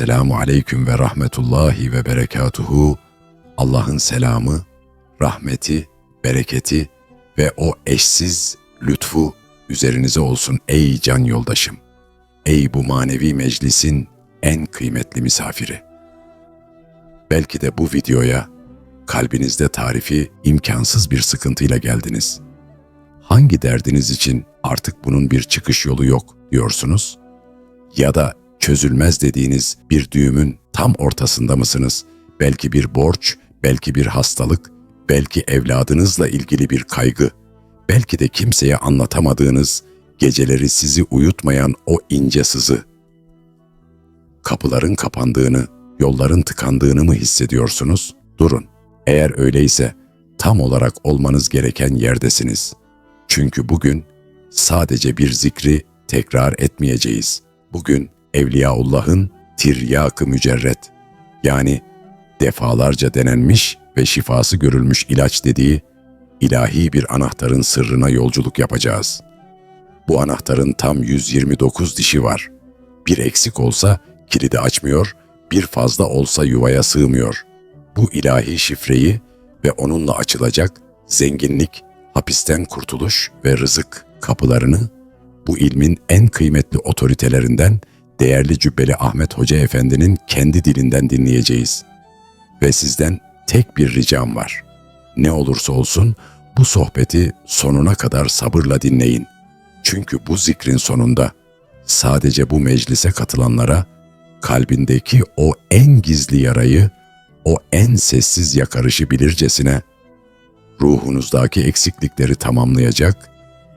Esselamu aleyküm ve rahmetullahi ve berekatuhu. Allah'ın selamı, rahmeti, bereketi ve o eşsiz lütfu üzerinize olsun ey can yoldaşım. Ey bu manevi meclisin en kıymetli misafiri. Belki de bu videoya kalbinizde tarifi imkansız bir sıkıntıyla geldiniz. Hangi derdiniz için artık bunun bir çıkış yolu yok diyorsunuz? Ya da çözülmez dediğiniz bir düğümün tam ortasında mısınız? Belki bir borç, belki bir hastalık, belki evladınızla ilgili bir kaygı, belki de kimseye anlatamadığınız, geceleri sizi uyutmayan o ince sızı. Kapıların kapandığını, yolların tıkandığını mı hissediyorsunuz? Durun. Eğer öyleyse tam olarak olmanız gereken yerdesiniz. Çünkü bugün sadece bir zikri tekrar etmeyeceğiz. Bugün Evliyaullah'ın tiryakı mücerret yani defalarca denenmiş ve şifası görülmüş ilaç dediği ilahi bir anahtarın sırrına yolculuk yapacağız. Bu anahtarın tam 129 dişi var. Bir eksik olsa kilidi açmıyor, bir fazla olsa yuvaya sığmıyor. Bu ilahi şifreyi ve onunla açılacak zenginlik, hapisten kurtuluş ve rızık kapılarını bu ilmin en kıymetli otoritelerinden değerli Cübbeli Ahmet Hoca Efendi'nin kendi dilinden dinleyeceğiz. Ve sizden tek bir ricam var. Ne olursa olsun bu sohbeti sonuna kadar sabırla dinleyin. Çünkü bu zikrin sonunda sadece bu meclise katılanlara kalbindeki o en gizli yarayı, o en sessiz yakarışı bilircesine ruhunuzdaki eksiklikleri tamamlayacak,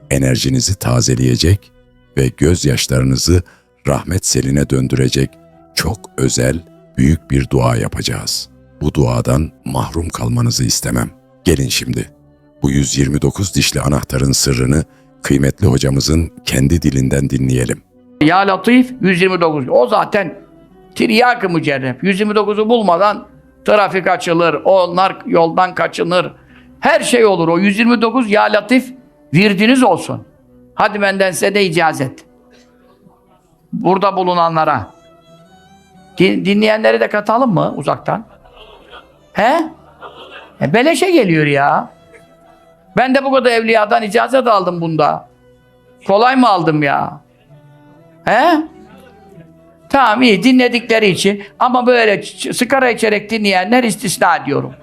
enerjinizi tazeleyecek ve gözyaşlarınızı rahmet seline döndürecek çok özel, büyük bir dua yapacağız. Bu duadan mahrum kalmanızı istemem. Gelin şimdi bu 129 dişli anahtarın sırrını kıymetli hocamızın kendi dilinden dinleyelim. Ya Latif 129. O zaten tiryak-ı mücerrep. 129'u bulmadan trafik açılır, onlar yoldan kaçınır. Her şey olur. O 129 Ya Latif virdiniz olsun. Hadi benden size de icazet. Burada bulunanlara. Din, dinleyenleri de katalım mı uzaktan? He? E beleşe geliyor ya. Ben de bu kadar evliyadan icazet aldım bunda. Kolay mı aldım ya? He? Tamam iyi dinledikleri için ama böyle sigara içerek dinleyenler istisna ediyorum.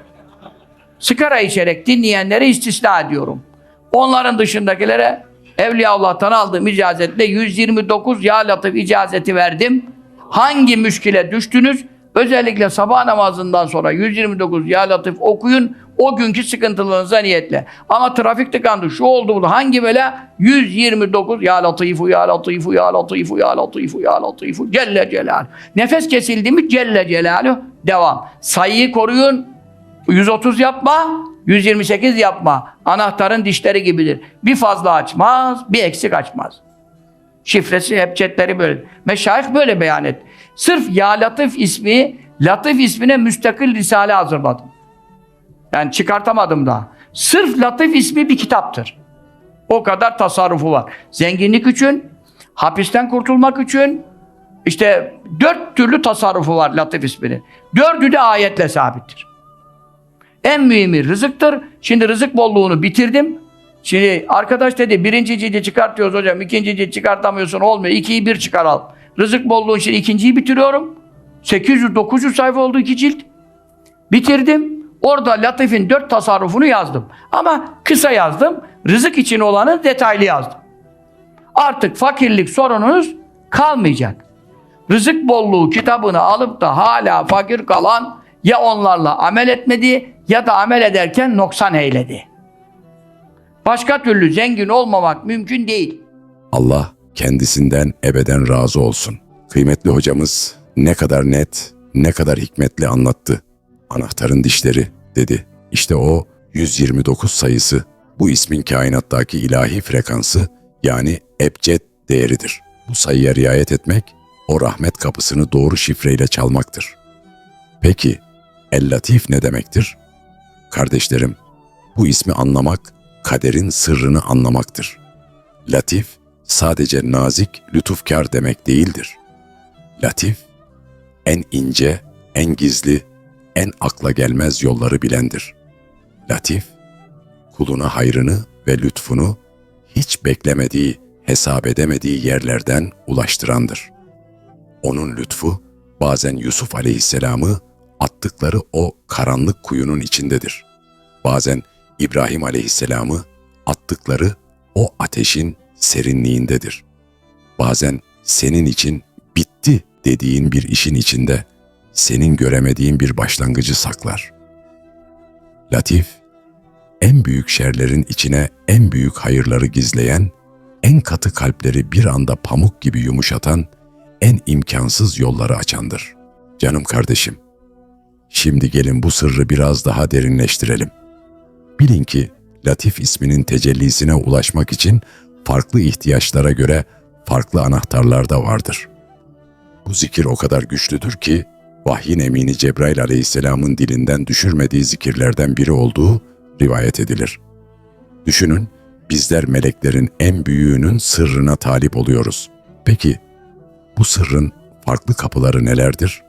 Sigara içerek dinleyenleri istisna ediyorum. Onların dışındakilere Evliyaullah'tan aldığım icazetle 129 Ya Latif icazeti verdim. Hangi müşkile düştünüz? Özellikle sabah namazından sonra 129 Ya Latif okuyun. O günkü sıkıntılarınıza niyetle. Ama trafik tıkandı, şu oldu bu. Hangi bela? 129 Ya Latifu, Ya Latifu, Ya Latifu, Ya Latifu, Ya Latifu. Celle Celal. Nefes kesildi mi Celle Celaluhu. Devam. Sayıyı koruyun. 130 yapma, 128 yapma. Anahtarın dişleri gibidir. Bir fazla açmaz, bir eksik açmaz. Şifresi hep cetleri böyle. Meşayih böyle beyan et. Sırf Ya Latif ismi, Latif ismine müstakil risale hazırladım. Yani çıkartamadım daha. Sırf Latif ismi bir kitaptır. O kadar tasarrufu var. Zenginlik için, hapisten kurtulmak için, işte dört türlü tasarrufu var Latif isminin. Dördü de ayetle sabittir. En mühimi rızıktır. Şimdi rızık bolluğunu bitirdim. Şimdi arkadaş dedi birinci cildi çıkartıyoruz hocam. ikinci cilt çıkartamıyorsun olmuyor. İkiyi bir çıkar al. Rızık bolluğu için ikinciyi bitiriyorum. 800-900 sayfa oldu iki cilt. Bitirdim. Orada Latif'in dört tasarrufunu yazdım. Ama kısa yazdım. Rızık için olanı detaylı yazdım. Artık fakirlik sorununuz kalmayacak. Rızık bolluğu kitabını alıp da hala fakir kalan ya onlarla amel etmedi ya da amel ederken noksan eyledi. Başka türlü zengin olmamak mümkün değil. Allah kendisinden ebeden razı olsun. Kıymetli hocamız ne kadar net, ne kadar hikmetli anlattı. Anahtarın dişleri dedi. İşte o 129 sayısı bu ismin kainattaki ilahi frekansı yani ebced değeridir. Bu sayıya riayet etmek o rahmet kapısını doğru şifreyle çalmaktır. Peki El-Latif ne demektir? Kardeşlerim, bu ismi anlamak kaderin sırrını anlamaktır. Latif sadece nazik, lütufkar demek değildir. Latif, en ince, en gizli, en akla gelmez yolları bilendir. Latif, kuluna hayrını ve lütfunu hiç beklemediği, hesap edemediği yerlerden ulaştırandır. Onun lütfu bazen Yusuf aleyhisselamı attıkları o karanlık kuyunun içindedir. Bazen İbrahim aleyhisselamı attıkları o ateşin serinliğindedir. Bazen senin için bitti dediğin bir işin içinde senin göremediğin bir başlangıcı saklar. Latif, en büyük şerlerin içine en büyük hayırları gizleyen, en katı kalpleri bir anda pamuk gibi yumuşatan, en imkansız yolları açandır. Canım kardeşim, şimdi gelin bu sırrı biraz daha derinleştirelim. Bilin ki Latif isminin tecellisine ulaşmak için farklı ihtiyaçlara göre farklı anahtarlar da vardır. Bu zikir o kadar güçlüdür ki vahyin emini Cebrail aleyhisselamın dilinden düşürmediği zikirlerden biri olduğu rivayet edilir. Düşünün, bizler meleklerin en büyüğünün sırrına talip oluyoruz. Peki, bu sırrın farklı kapıları nelerdir?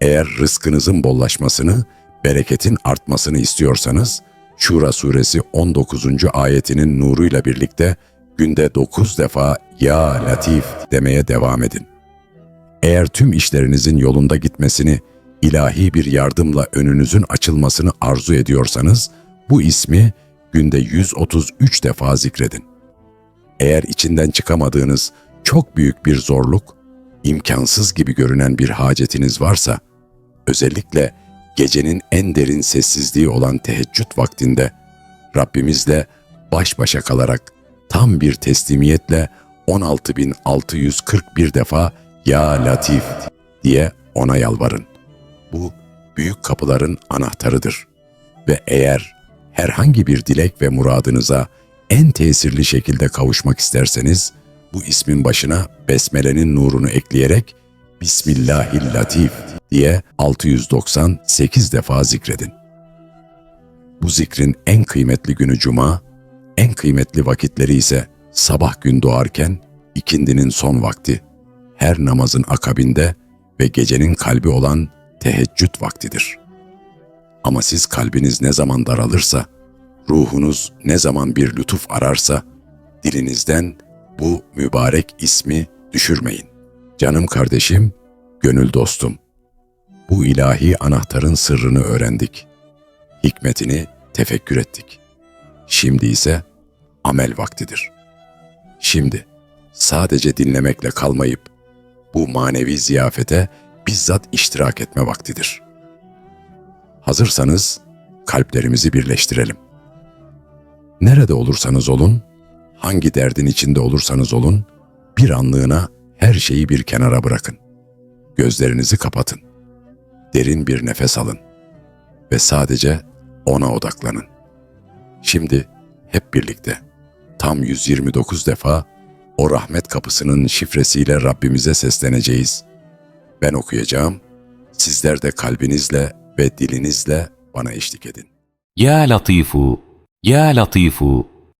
Eğer rızkınızın bollaşmasını, bereketin artmasını istiyorsanız, Şura suresi 19. ayetinin nuruyla birlikte günde 9 defa Ya Latif demeye devam edin. Eğer tüm işlerinizin yolunda gitmesini, ilahi bir yardımla önünüzün açılmasını arzu ediyorsanız, bu ismi günde 133 defa zikredin. Eğer içinden çıkamadığınız çok büyük bir zorluk, imkansız gibi görünen bir hacetiniz varsa, özellikle gecenin en derin sessizliği olan teheccüd vaktinde Rabbimizle baş başa kalarak tam bir teslimiyetle 16.641 defa Ya Latif diye ona yalvarın. Bu büyük kapıların anahtarıdır. Ve eğer herhangi bir dilek ve muradınıza en tesirli şekilde kavuşmak isterseniz, bu ismin başına Besmele'nin nurunu ekleyerek Bismillahirlatif diye 698 defa zikredin. Bu zikrin en kıymetli günü cuma, en kıymetli vakitleri ise sabah gün doğarken ikindinin son vakti, her namazın akabinde ve gecenin kalbi olan teheccüd vaktidir. Ama siz kalbiniz ne zaman daralırsa, ruhunuz ne zaman bir lütuf ararsa, dilinizden bu mübarek ismi düşürmeyin. Canım kardeşim, gönül dostum, bu ilahi anahtarın sırrını öğrendik. Hikmetini tefekkür ettik. Şimdi ise amel vaktidir. Şimdi sadece dinlemekle kalmayıp bu manevi ziyafete bizzat iştirak etme vaktidir. Hazırsanız kalplerimizi birleştirelim. Nerede olursanız olun, hangi derdin içinde olursanız olun, bir anlığına her şeyi bir kenara bırakın. Gözlerinizi kapatın. Derin bir nefes alın ve sadece ona odaklanın. Şimdi hep birlikte tam 129 defa o rahmet kapısının şifresiyle Rabbimize sesleneceğiz. Ben okuyacağım, sizler de kalbinizle ve dilinizle bana eşlik edin.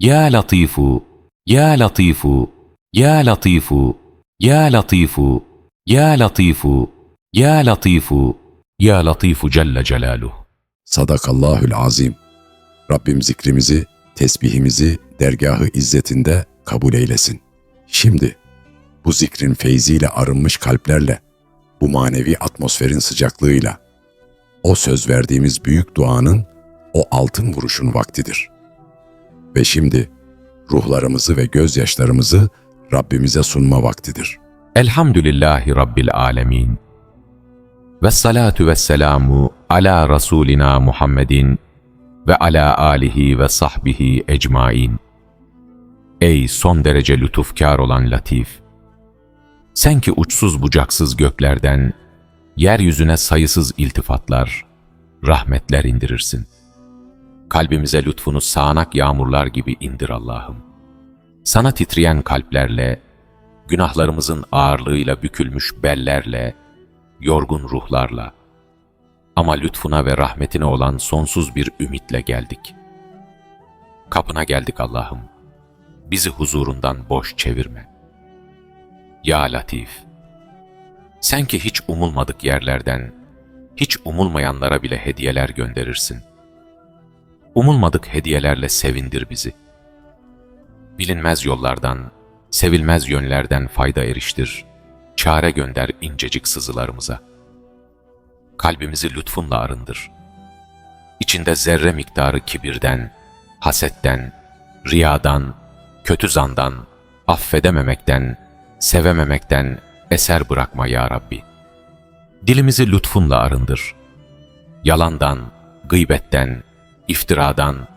Ya Latifu, Ya Latifu, Ya Latifu, Ya Latifu, Ya Latifu, Ya Latifu, Ya Latifu Celle Celaluhu. Sadakallahül Azim. Rabbim zikrimizi, tesbihimizi dergahı izzetinde kabul eylesin. Şimdi bu zikrin feyziyle arınmış kalplerle, bu manevi atmosferin sıcaklığıyla, o söz verdiğimiz büyük duanın, o altın vuruşun vaktidir.'' Ve şimdi ruhlarımızı ve gözyaşlarımızı Rabbimize sunma vaktidir. Elhamdülillahi Rabbil Alemin. Ve salatu ve selamu ala Resulina Muhammedin ve ala alihi ve sahbihi ecmain. Ey son derece lütufkar olan Latif! Sen ki uçsuz bucaksız göklerden, yeryüzüne sayısız iltifatlar, rahmetler indirirsin. Kalbimize lütfunu sağanak yağmurlar gibi indir Allah'ım. Sana titreyen kalplerle, günahlarımızın ağırlığıyla bükülmüş bellerle, yorgun ruhlarla ama lütfuna ve rahmetine olan sonsuz bir ümitle geldik. Kapına geldik Allah'ım. Bizi huzurundan boş çevirme. Ya Latif, sen ki hiç umulmadık yerlerden, hiç umulmayanlara bile hediyeler gönderirsin. Umulmadık hediyelerle sevindir bizi. Bilinmez yollardan, sevilmez yönlerden fayda eriştir. Çare gönder incecik sızılarımıza. Kalbimizi lütfunla arındır. İçinde zerre miktarı kibirden, hasetten, riyadan, kötü zandan, affedememekten, sevememekten eser bırakma ya Rabbi. Dilimizi lütfunla arındır. Yalandan, gıybetten, iftiradan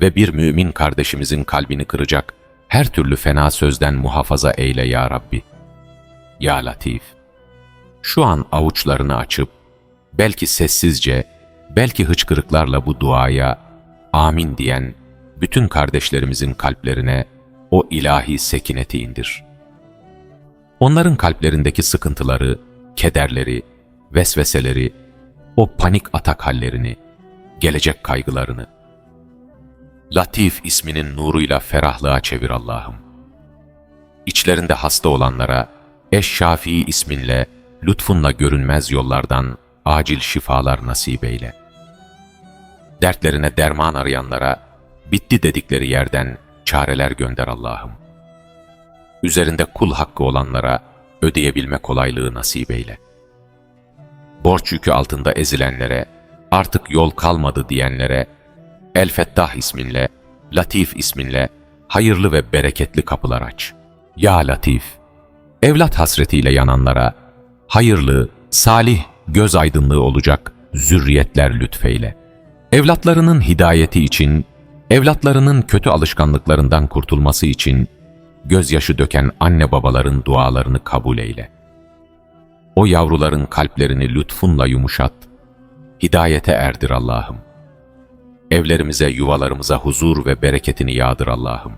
ve bir mümin kardeşimizin kalbini kıracak her türlü fena sözden muhafaza eyle ya Rabbi. Ya Latif, şu an avuçlarını açıp, belki sessizce, belki hıçkırıklarla bu duaya amin diyen bütün kardeşlerimizin kalplerine o ilahi sekineti indir. Onların kalplerindeki sıkıntıları, kederleri, vesveseleri, o panik atak hallerini, gelecek kaygılarını, Latif isminin nuruyla ferahlığa çevir Allah'ım. İçlerinde hasta olanlara, Eş-Şafii isminle, lütfunla görünmez yollardan acil şifalar nasip eyle. Dertlerine derman arayanlara, bitti dedikleri yerden çareler gönder Allah'ım. Üzerinde kul hakkı olanlara ödeyebilme kolaylığı nasip eyle. Borç yükü altında ezilenlere, artık yol kalmadı diyenlere, El Fettah isminle, Latif isminle hayırlı ve bereketli kapılar aç. Ya Latif, evlat hasretiyle yananlara hayırlı, salih, göz aydınlığı olacak zürriyetler lütfeyle. Evlatlarının hidayeti için, evlatlarının kötü alışkanlıklarından kurtulması için gözyaşı döken anne babaların dualarını kabul eyle. O yavruların kalplerini lütfunla yumuşat, hidayete erdir Allah'ım. evlerimize, yuvalarımıza huzur ve bereketini yağdır Allah'ım.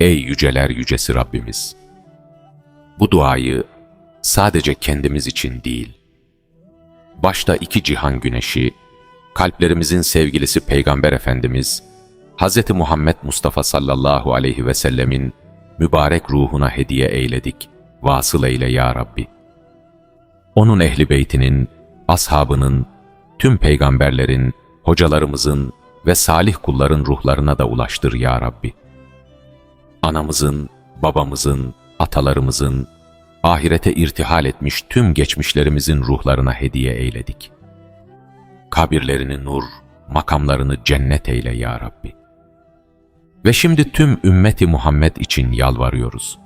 Ey yüceler yücesi Rabbimiz! Bu duayı sadece kendimiz için değil, başta iki cihan güneşi, kalplerimizin sevgilisi Peygamber Efendimiz, Hz. Muhammed Mustafa sallallahu aleyhi ve sellemin mübarek ruhuna hediye eyledik. Vasıl eyle ya Rabbi. Onun ehli beytinin, ashabının, tüm peygamberlerin, hocalarımızın ve salih kulların ruhlarına da ulaştır ya Rabbi. Anamızın, babamızın, atalarımızın, ahirete irtihal etmiş tüm geçmişlerimizin ruhlarına hediye eyledik. Kabirlerini nur, makamlarını cennet eyle ya Rabbi. Ve şimdi tüm ümmeti Muhammed için yalvarıyoruz.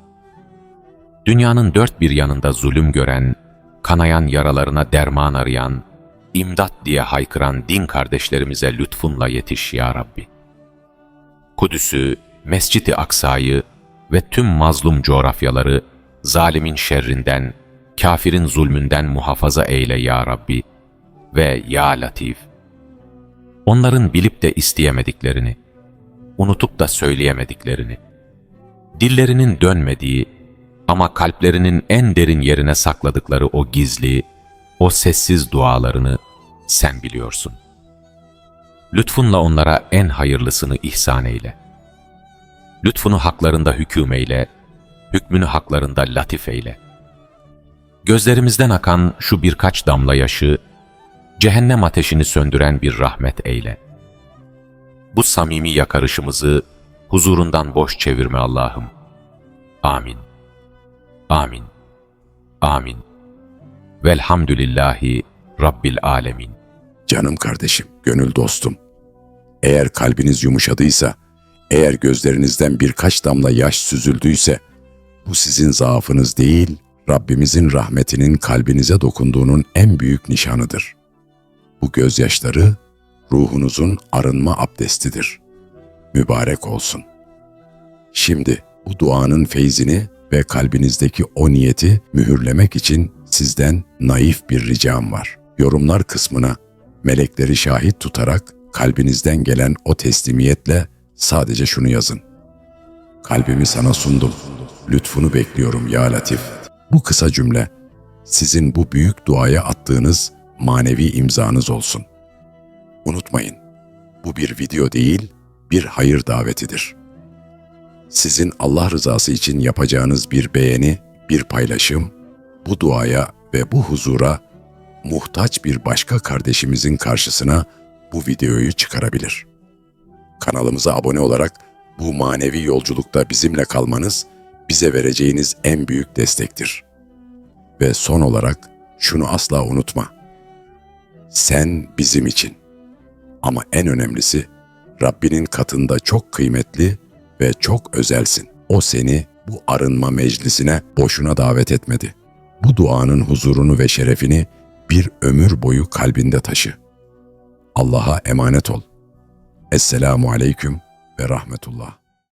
Dünyanın dört bir yanında zulüm gören, kanayan yaralarına derman arayan, imdat diye haykıran din kardeşlerimize lütfunla yetiş ya Rabbi. Kudüs'ü, Mescid-i Aksa'yı ve tüm mazlum coğrafyaları zalimin şerrinden, kafirin zulmünden muhafaza eyle ya Rabbi ve ya Latif. Onların bilip de isteyemediklerini, unutup da söyleyemediklerini, dillerinin dönmediği ama kalplerinin en derin yerine sakladıkları o gizli, o sessiz dualarını sen biliyorsun. Lütfunla onlara en hayırlısını ihsan eyle. Lütfunu haklarında hüküm eyle, hükmünü haklarında latif eyle. Gözlerimizden akan şu birkaç damla yaşı, cehennem ateşini söndüren bir rahmet eyle. Bu samimi yakarışımızı huzurundan boş çevirme Allah'ım. Amin. Amin. Amin. Velhamdülillahi Rabbil Alemin. Canım kardeşim, gönül dostum. Eğer kalbiniz yumuşadıysa, eğer gözlerinizden birkaç damla yaş süzüldüyse, bu sizin zaafınız değil, Rabbimizin rahmetinin kalbinize dokunduğunun en büyük nişanıdır. Bu gözyaşları ruhunuzun arınma abdestidir. Mübarek olsun. Şimdi bu duanın feyzini ve kalbinizdeki o niyeti mühürlemek için sizden naif bir ricam var. Yorumlar kısmına melekleri şahit tutarak kalbinizden gelen o teslimiyetle sadece şunu yazın. Kalbimi sana sundum. Lütfunu bekliyorum ya Latif. Bu kısa cümle sizin bu büyük duaya attığınız manevi imzanız olsun. Unutmayın, bu bir video değil, bir hayır davetidir. Sizin Allah rızası için yapacağınız bir beğeni, bir paylaşım, bu duaya ve bu huzura muhtaç bir başka kardeşimizin karşısına bu videoyu çıkarabilir. Kanalımıza abone olarak bu manevi yolculukta bizimle kalmanız bize vereceğiniz en büyük destektir. Ve son olarak şunu asla unutma. Sen bizim için. Ama en önemlisi Rabbinin katında çok kıymetli ve çok özelsin. O seni bu arınma meclisine boşuna davet etmedi. Bu duanın huzurunu ve şerefini bir ömür boyu kalbinde taşı. Allah'a emanet ol. Esselamu aleyküm ve rahmetullah.